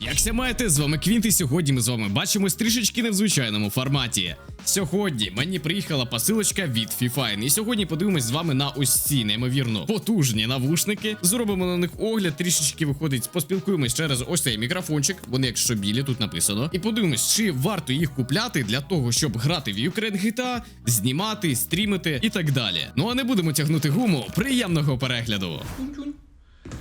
Якся маєте, з вами Квінт, і сьогодні ми з вами бачимось трішечки не в звичайному форматі. Сьогодні мені приїхала посилочка від Fifine, і сьогодні подивимось з вами на ось ці неймовірно потужні навушники. Зробимо на них огляд, трішечки виходить, поспілкуємось через ось цей мікрофончик. Вони якщо білі, тут написано. І подивимось, чи варто їх купляти для того, щоб грати в Ukraine GTA, знімати, стрімити і так далі. Ну а не будемо тягнути гуму. Приємного перегляду.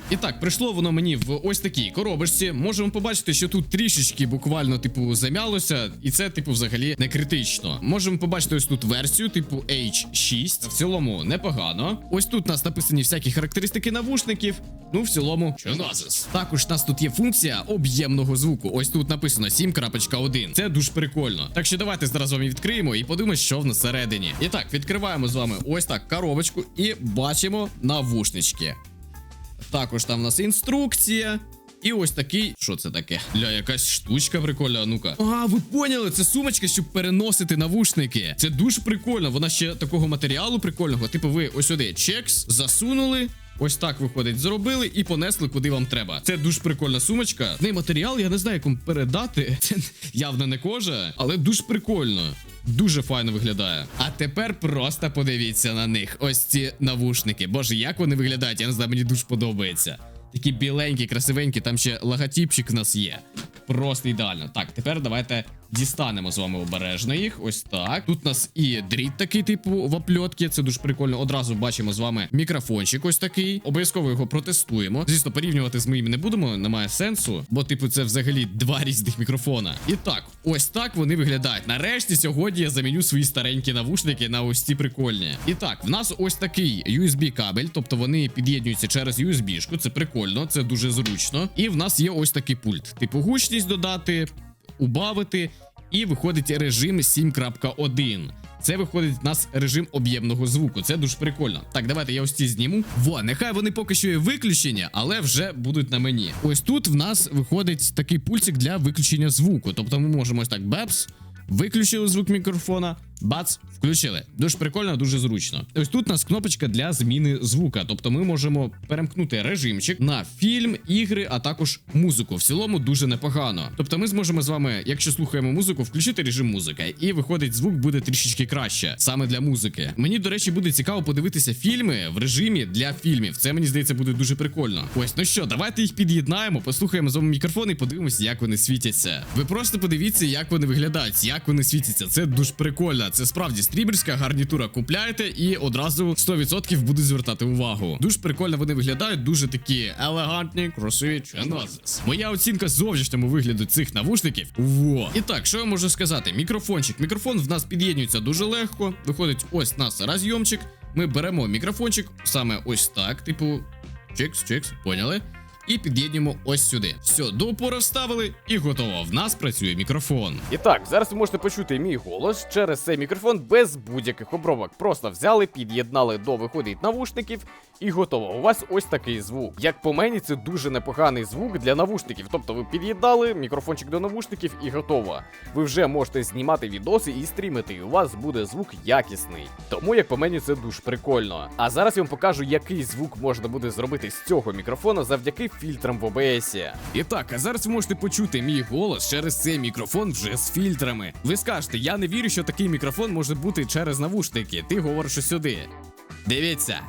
І так, прийшло воно мені в ось такій коробочці. Можемо побачити, що тут трішечки буквально, типу, зам'ялося, і це, типу, взагалі не критично. Можемо побачити ось тут версію, типу H6. В цілому непогано. Ось тут у нас написані всякі характеристики навушників. Ну, в цілому, чоназис. Також у нас тут є функція об'ємного звуку. Ось тут написано 7.1. Це дуже прикольно. Так що давайте зараз з вами відкриємо і подивимось, що в нас всередині. І так, відкриваємо з вами ось так коробочку і бачимо навушнички. Також там в нас інструкція. І ось такий. Що це таке? Ля, якась штучка прикольна, ну-ка. А, ви поняли, це сумочка, щоб переносити навушники. Це дуже прикольно. Вона ще такого матеріалу прикольного. Типу, ви ось сюди чекс засунули. Ось так виходить, зробили і понесли куди вам треба. Це дуже прикольна сумочка. В неї матеріал, я не знаю, як вам передати. Це явно не кожа, але дуже прикольно. Дуже файно виглядає. А тепер просто подивіться на них. Ось ці навушники. Боже, як вони виглядають, я не знаю, мені дуже подобається. Такі біленькі, красивенькі, там ще логотипчик в нас є. Просто ідеально. Так, тепер давайте дістанемо з вами обережно їх. Ось так. Тут у нас і дріт такий, типу, в опльотки. Це дуже прикольно. Одразу бачимо з вами мікрофончик ось такий. Обов'язково його протестуємо. Звісно, порівнювати з моїм не будемо, немає сенсу, бо, типу, це взагалі два різних мікрофона. І так, ось так вони виглядають. Нарешті сьогодні я заміню свої старенькі навушники на ось ці прикольні. І так, в нас ось такий USB кабель, тобто вони під'єднуються через USB-шку. Це прикольно, це дуже зручно. І в нас є ось такий пульт. Типу гучність додати, убавити, і виходить режим 7.1. Це виходить в нас режим об'ємного звуку. Це дуже прикольно. Так, давайте я ось ці зніму. Во, нехай вони поки що є виключення, але вже будуть на мені. Ось тут в нас виходить такий пульсик для виключення звуку. Тобто ми можемо ось так бепс. Виключили звук мікрофона, бац, включили. Дуже прикольно, дуже зручно. Ось тут у нас кнопочка для зміни звука. Тобто ми можемо перемкнути режимчик на фільм, ігри, а також музику. В цілому дуже непогано. Тобто ми зможемо з вами, якщо слухаємо музику, включити режим музики, і виходить, звук буде трішечки краще саме для музики. Мені, до речі, буде цікаво подивитися фільми в режимі для фільмів. Це мені здається буде дуже прикольно. Ось, ну що, давайте їх під'єднаємо, послухаємо з вами мікрофон і подивимося, як вони світяться. Ви просто подивіться, як вони виглядають, як вони світяться. Це дуже прикольно. Це справді стрімерська гарнітура. Купляєте і одразу 100% будуть звертати увагу. Дуже прикольно вони виглядають, дуже такі елегантні, красиві. Ченазис. Моя оцінка зовнішньому вигляду цих навушників. Во. І так, що я можу сказати? Мікрофончик. Мікрофон в нас під'єднується дуже легко. Виходить, ось нас розйомчик. Ми беремо мікрофончик саме ось так, типу. Чекс, чекс, поняли? І під'єднуємо ось сюди. Все, до опори вставили і готово. В нас працює мікрофон. І так, зараз ви можете почути мій голос через цей мікрофон без будь-яких обробок. Просто взяли, під'єднали до виходить навушників і готово. У вас ось такий звук. Як по мені, це дуже непоганий звук для навушників. Тобто ви під'єднали мікрофончик до навушників і готово. Ви вже можете знімати відоси і стрімити, і у вас буде звук якісний. Тому, як по мені, це дуже прикольно. А зараз я вам покажу, який звук можна буде зробити з цього мікрофона завдяки фільтрам в ОБС. І так, а зараз ви можете почути мій голос через цей мікрофон вже з фільтрами. Ви скажете, я не вірю, що такий мікрофон може бути через навушники. Ти говориш сюди. Дивіться.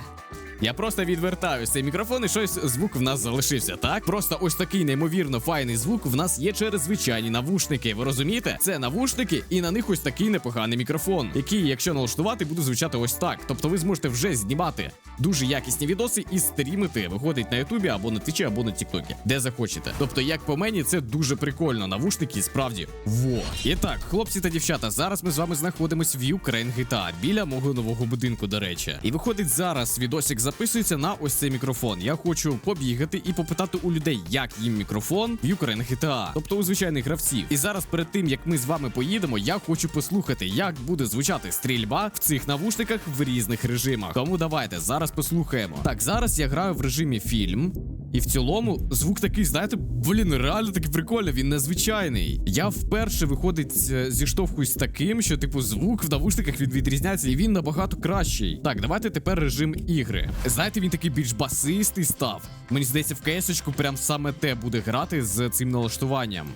Я просто відвертаю цей мікрофон і щось звук в нас залишився, так? Просто ось такий неймовірно файний звук в нас є через звичайні навушники. Ви розумієте? Це навушники, і на них ось такий непоганий мікрофон, який, якщо налаштувати, буде звучати ось так. Тобто ви зможете вже знімати дуже якісні відоси і стрімити. Виходить на Ютубі або на Твічі, або на Тіктокі, де захочете. Тобто, як по мені, це дуже прикольно. Навушники справді во. І так, хлопці та дівчата, зараз ми з вами знаходимось в Ukraine GTA, біля мого нового будинку, до речі. І виходить зараз відосик записується на ось цей мікрофон. Я хочу побігати і попитати у людей, як їм мікрофон в Ukraine GTA, тобто у звичайних гравців. І зараз перед тим як ми з вами поїдемо, я хочу послухати, як буде звучати стрільба в цих навушниках в різних режимах. Тому давайте зараз послухаємо. Так, зараз я граю в режимі фільм. І в цілому звук такий, знаєте, блін, реально такий прикольний, він незвичайний. Я вперше виходить зіштовхуюсь таким, що типу звук в навушниках він відрізняється, і він набагато кращий. Так, давайте тепер режим ігри. Знаєте, він такий більш басистий став. Мені здається, в кейсочку прям саме те буде грати з цим налаштуванням.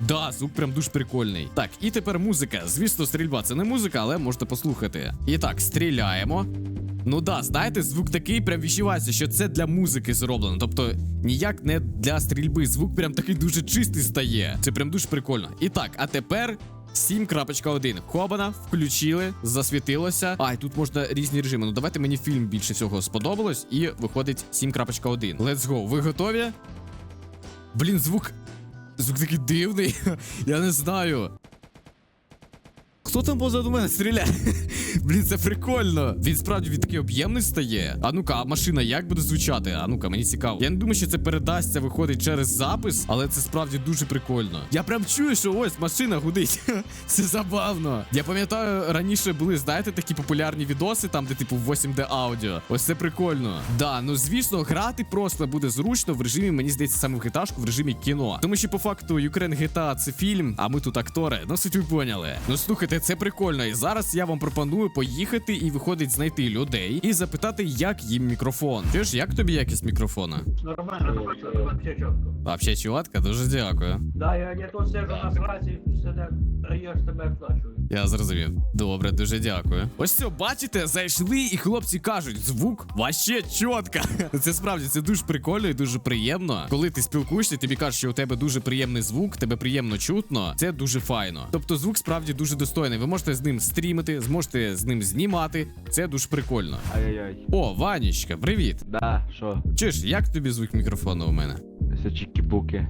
Да, звук прям дуже прикольний. Так, і тепер музика. Звісно, стрільба це не музика, але можете послухати. І так, стріляємо. Ну да, знаєте, звук такий прям відчувається, що це для музики зроблено. Тобто ніяк не для стрільби. Звук прям такий дуже чистий стає. Це прям дуже прикольно. І так, а тепер. 7.1. Хобана, включили, засвітилося. А, і тут можна різні режими. Ну давайте мені фільм більше всього сподобалось. І виходить 7.1. Let's go. Ви готові? Блін, звук. Звук такий дивний. Я не знаю. Хто там позаду мене стріляє? Блін, це прикольно. Він справді він такий об'ємний стає. А ну-ка, а машина як буде звучати? А ну-ка, мені цікаво. Я не думаю, що це передасться, виходить через запис, але це справді дуже прикольно. Я прям чую, що ось машина гудить. Це забавно. Я пам'ятаю, раніше були, знаєте, такі популярні відоси, там, де типу 8D аудіо. Ось це прикольно. Да, ну звісно, грати просто буде зручно в режимі, мені здається, саме в гиташку, в режимі кіно. Тому що по факту Ukraine GTA це фільм, а ми тут актори. Ну суть ви поняли. Ну слухайте, це прикольно. І зараз я вам пропоную поїхати і виходить знайти людей і запитати, як їм мікрофон. Чуєш, як тобі якість мікрофона? Нормально, вообще чітко. Вообще, чуватка, дуже дякую. Да, я не то сижу на сраці, я ж тебе вплачую. Я зрозумів. Добре, дуже дякую. Ось все, бачите, зайшли, і хлопці кажуть, звук вообще чітко. Це справді це дуже прикольно і дуже приємно. Коли ти спілкуєшся, тобі кажуть, що у тебе дуже приємний звук, тебе приємно чутно. Це дуже файно. Тобто звук справді дуже достойний. Ви можете з ним стрімити, зможете з ним знімати. Це дуже прикольно. Ай-яй-яй. О, Ванічка, привіт. Да, що? Чуєш, як тобі звук мікрофону у мене? Все чікі-пуки.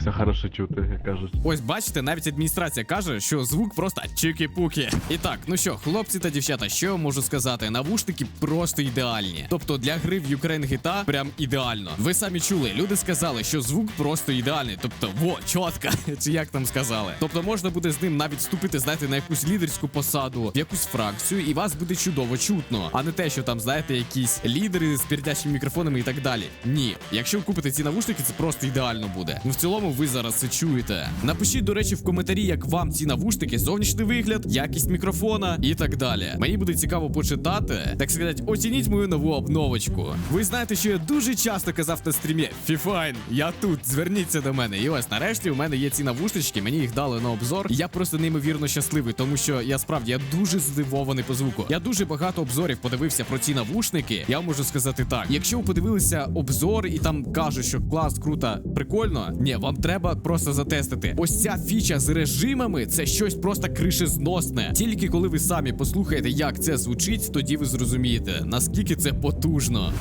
Все хорошо чути, як кажуть. Ось бачите, навіть адміністрація каже, що звук просто чики-пуки. І так, ну що, хлопці та дівчата, що я можу сказати? Навушники просто ідеальні. Тобто для гри в Ukraine GTA прям ідеально. Ви самі чули, люди сказали, що звук просто ідеальний. Тобто, во, чітко, чи як там сказали. Тобто можна буде з ним навіть вступити, знаєте, на якусь лідерську посаду, в якусь фракцію, і вас буде чудово чутно. А не те, що там, знаєте, якісь лідери з передячими мікрофонами і так далі. Ні, якщо ви купите ці навушники, це просто ідеально буде. Ну в цілому ви зараз це чуєте. Напишіть, до речі, в коментарі, як вам ці навушники, зовнішній вигляд, якість мікрофона і так далі. Мені буде цікаво почитати, так сказати, оцініть мою нову обновочку. Ви знаєте, що я дуже часто казав на стрімі Фіфайн, я тут, зверніться до мене. І ось нарешті у мене є ці навушнички, мені їх дали на обзор. Я просто неймовірно щасливий, тому що я справді я дуже здивований по звуку. Я дуже багато обзорів подивився про ці навушники. Я можу сказати так: якщо ви подивилися обзор і там кажуть, що клас, круто, прикольно. Ні, вам треба просто затестити. Ось ця фіча з режимами це щось просто кришезносне. Тільки коли ви самі послухаєте, як це звучить, тоді ви зрозумієте, наскільки це потужно.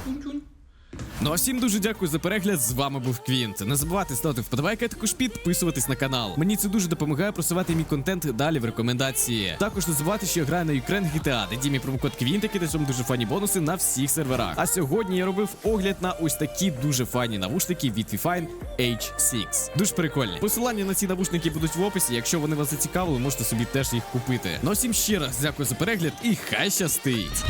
Ну а всім дуже дякую за перегляд. З вами був Квінт. Не забувайте ставити вподобайки, а також підписуватись на канал. Мені це дуже допомагає просувати мій контент далі в рекомендації. Також не забувайте, що я граю на Ukraine GTA, де діє мій промокод Квінт, який вам дуже фані бонуси на всіх серверах. А сьогодні я робив огляд на ось такі дуже фані навушники від Fifine H6. Дуже прикольні. Посилання на ці навушники будуть в описі. Якщо вони вас зацікавили, можете собі теж їх купити. Ну а всім ще раз дякую за перегляд і хай щастить!